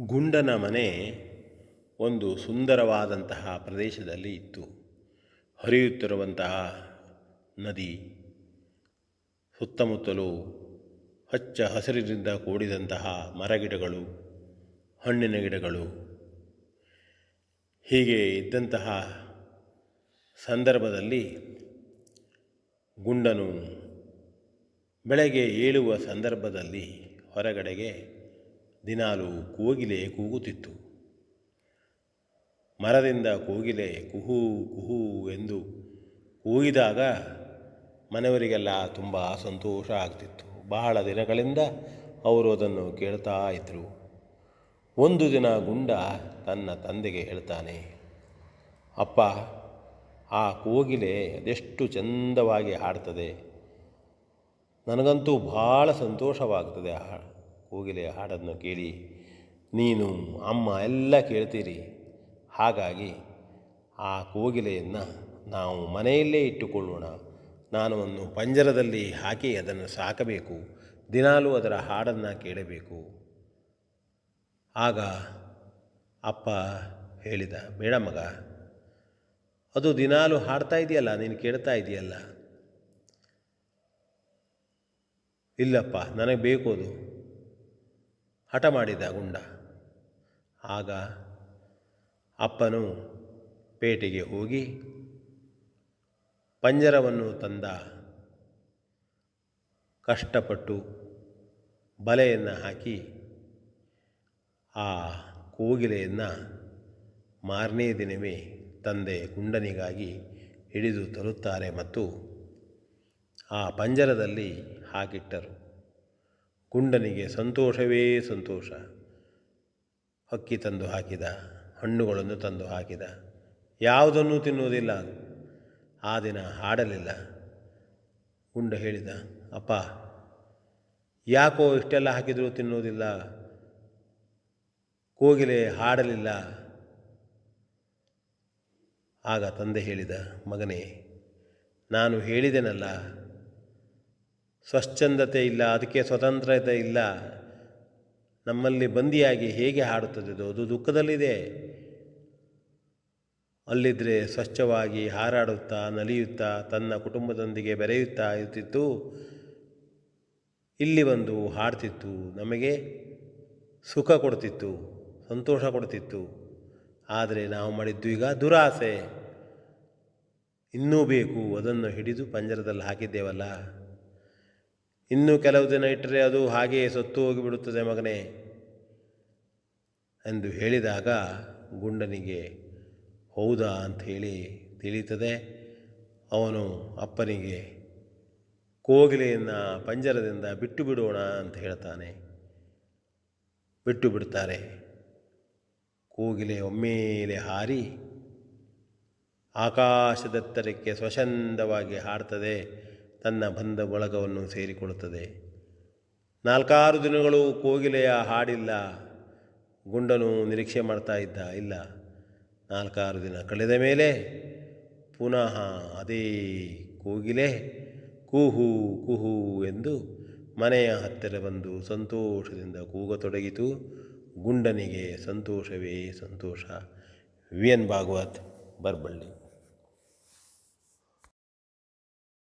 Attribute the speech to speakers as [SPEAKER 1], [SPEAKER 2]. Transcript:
[SPEAKER 1] ಗುಂಡನ ಮನೆ ಒಂದು ಸುಂದರವಾದಂತಹ ಪ್ರದೇಶದಲ್ಲಿ ಇತ್ತು. ಹರಿಯುತ್ತಿರುವಂತಹ ನದಿ ಸುತ್ತಮುತ್ತಲೂ ಹಚ್ಚ ಹಸಿರಿನಿಂದ ಕೂಡಿದಂತಹ ಮರಗಿಡಗಳು, ಹಣ್ಣಿನ ಗಿಡಗಳು, ಹೀಗೆ ಇದ್ದಂತಹ ಸಂದರ್ಭದಲ್ಲಿ ಗುಂಡನು ಬೆಳಗ್ಗೆ ಏಳುವ ಸಂದರ್ಭದಲ್ಲಿ ಹೊರಗಡೆಗೆ ದಿನಾಲು ಕೋಗಿಲೆ ಕೂಗುತ್ತಿತ್ತು. ಮರದಿಂದ ಕೋಗಿಲೆ ಕುಹೂ ಕುಹೂ ಎಂದು ಕೂಗಿದಾಗ ಮನೆಯವರಿಗೆಲ್ಲ ತುಂಬ ಸಂತೋಷ ಆಗ್ತಿತ್ತು. ಬಹಳ ದಿನಗಳಿಂದ ಅವರು ಅದನ್ನು ಕೇಳ್ತಾ ಇದ್ದರು ಒಂದು ದಿನ ಗುಂಡ ತನ್ನ ತಂದೆಗೆ ಹೇಳ್ತಾನೆ, ಅಪ್ಪ, ಆ ಕೋಗಿಲೆ ಅದೆಷ್ಟು ಚಂದವಾಗಿ ಹಾಡ್ತದೆ. ನನಗಂತೂ ಭಾಳ ಸಂತೋಷವಾಗ್ತದೆ ಕೋಗಿಲೆ ಹಾಡನ್ನು ಕೇಳಿ, ನೀನು, ಅಮ್ಮ ಎಲ್ಲ ಕೇಳ್ತೀರಿ. ಹಾಗಾಗಿ ಆ ಕೋಗಿಲೆಯನ್ನು ನಾವು ಮನೆಯಲ್ಲೇ ಇಟ್ಟುಕೊಳ್ಳೋಣ. ನಾನು ಒಂದು ಪಂಜರದಲ್ಲಿ ಹಾಕಿ ಅದನ್ನು ಸಾಕಬೇಕು. ದಿನಾಲೂ ಅದರ ಹಾಡನ್ನು ಕೇಳಬೇಕು. ಆಗ ಅಪ್ಪ ಹೇಳಿದ ಬೇಡ ಮಗ, ಅದು ದಿನಾಲು ಹಾಡ್ತಾ ಇದೆಯಲ್ಲ, ನೀನು ಕೇಳ್ತಾ ಇದೆಯಲ್ಲ? ಇಲ್ಲಪ್ಪ, ನನಗೆ ಬೇಕು ಅದು. ಹಠ ಮಾಡಿದ ಗುಂಡ. ಆಗ ಅಪ್ಪನು ಪೇಟೆಗೆ ಹೋಗಿ ಪಂಜರವನ್ನು ತಂದ. ಕಷ್ಟಪಟ್ಟು ಬಲೆಯನ್ನು ಹಾಕಿ ಆ ಕೋಗಿಲೆಯನ್ನು ಮಾರನೇ ದಿನವೇ ತಂದೆ ಗುಂಡನಿಗಾಗಿ ಹಿಡಿದು ತರುತ್ತಾರೆ ಮತ್ತು ಆ ಪಂಜರದಲ್ಲಿ ಹಾಕಿಟ್ಟರು. ಗುಂಡನಿಗೆ ಸಂತೋಷವೇ ಸಂತೋಷ. ಅಕ್ಕಿ ತಂದು ಹಾಕಿದ, ಹಣ್ಣುಗಳನ್ನು ತಂದು ಹಾಕಿದ. ಯಾವುದನ್ನು ತಿನ್ನುವುದಿಲ್ಲ. ಆ ದಿನ ಹಾಡಲಿಲ್ಲ. ಗುಂಡ ಹೇಳಿದ, ಅಪ್ಪ, ಯಾಕೋ ಇಷ್ಟೆಲ್ಲ ಹಾಕಿದರೂ ತಿನ್ನುವುದಿಲ್ಲ? ಕೋಗಿಲೆ ಹಾಡಲಿಲ್ಲ. ಆಗ ತಂದೆ ಹೇಳಿದ, ಮಗನೇ, ನಾನು ಹೇಳಿದೆನಲ್ಲ ಸ್ವಚ್ಛಂದತೆ ಇಲ್ಲ ಅದಕ್ಕೆ ಸ್ವತಂತ್ರತೆ ಇಲ್ಲ, ನಮ್ಮಲ್ಲಿ ಬಂದಿಯಾಗಿ ಹೇಗೆ ಹಾಡುತ್ತದೆ? ಅದು ದುಃಖದಲ್ಲಿದೆ. ಅಲ್ಲಿದ್ದರೆ ಸ್ವಚ್ಛವಾಗಿ ಹಾರಾಡುತ್ತಾ, ನಲಿಯುತ್ತಾ, ತನ್ನ ಕುಟುಂಬದೊಂದಿಗೆ ಬೆರೆಯುತ್ತಾ ಇರುತ್ತಿತ್ತು ಇಲ್ಲಿ ಬಂದು ಹಾಡ್ತಿತ್ತು, ನಮಗೆ ಸುಖ ಕೊಡ್ತಿತ್ತು, ಸಂತೋಷ ಕೊಡ್ತಿತ್ತು. ಆದರೆ ನಾವು ಮಾಡಿದ್ದು ಈಗ ದುರಾಸೆ. ಇನ್ನೂ ಬೇಕು, ಅದನ್ನು ಹಿಡಿದು ಪಂಜರದಲ್ಲಿ ಹಾಕಿದ್ದೇವಲ್ಲ? ಇನ್ನೂ ಕೆಲವು ದಿನ ಇಟ್ಟರೆ ಅದು ಹಾಗೆಯೇ ಸತ್ತು ಹೋಗಿಬಿಡುತ್ತದೆ ಮಗನೇ ಎಂದು ಹೇಳಿದಾಗ ಗುಂಡನಿಗೆ, ಹೌದಾ? ಅಂತ ಹೇಳಿ ತಿಳಿಯುತ್ತದೆ. ಅವನು ಅಪ್ಪನಿಗೆ, ಕೋಗಿಲೆಯನ್ನು ಪಂಜರದಿಂದ ಬಿಟ್ಟು ಬಿಡೋಣ ಅಂತ ಹೇಳ್ತಾನೆ. ಬಿಟ್ಟು ಬಿಡ್ತಾರೆ. ಕೋಗಿಲೆ ಒಮ್ಮೆಲೆ ಹಾರಿ ಆಕಾಶದತ್ತರಕ್ಕೆ ಸ್ವಚ್ಛಂದವಾಗಿ ಹಾಡ್ತದೆ. ತನ್ನ ಬಂಧ ಬಳಗವನ್ನು ಸೇರಿಕೊಳ್ಳುತ್ತದೆ. ನಾಲ್ಕಾರು ದಿನಗಳು ಕೋಗಿಲೆಯ ಹಾಡಿಲ್ಲ. ಗುಂಡನು ನಿರೀಕ್ಷೆ ಮಾಡ್ತಾ ಇದ್ದ. ಇಲ್ಲ, ನಾಲ್ಕಾರು ದಿನ ಕಳೆದ ಮೇಲೆ ಪುನಃ ಅದೇ ಕೋಗಿಲೆ ಕೂಹು, ಕುಹು ಎಂದು ಮನೆಯ ಹತ್ತಿರ ಬಂದು ಸಂತೋಷದಿಂದ ಕೂಗತೊಡಗಿತು. ಗುಂಡನಿಗೆ ಸಂತೋಷವೇ ಸಂತೋಷ. V N Bhagwat, Barballi.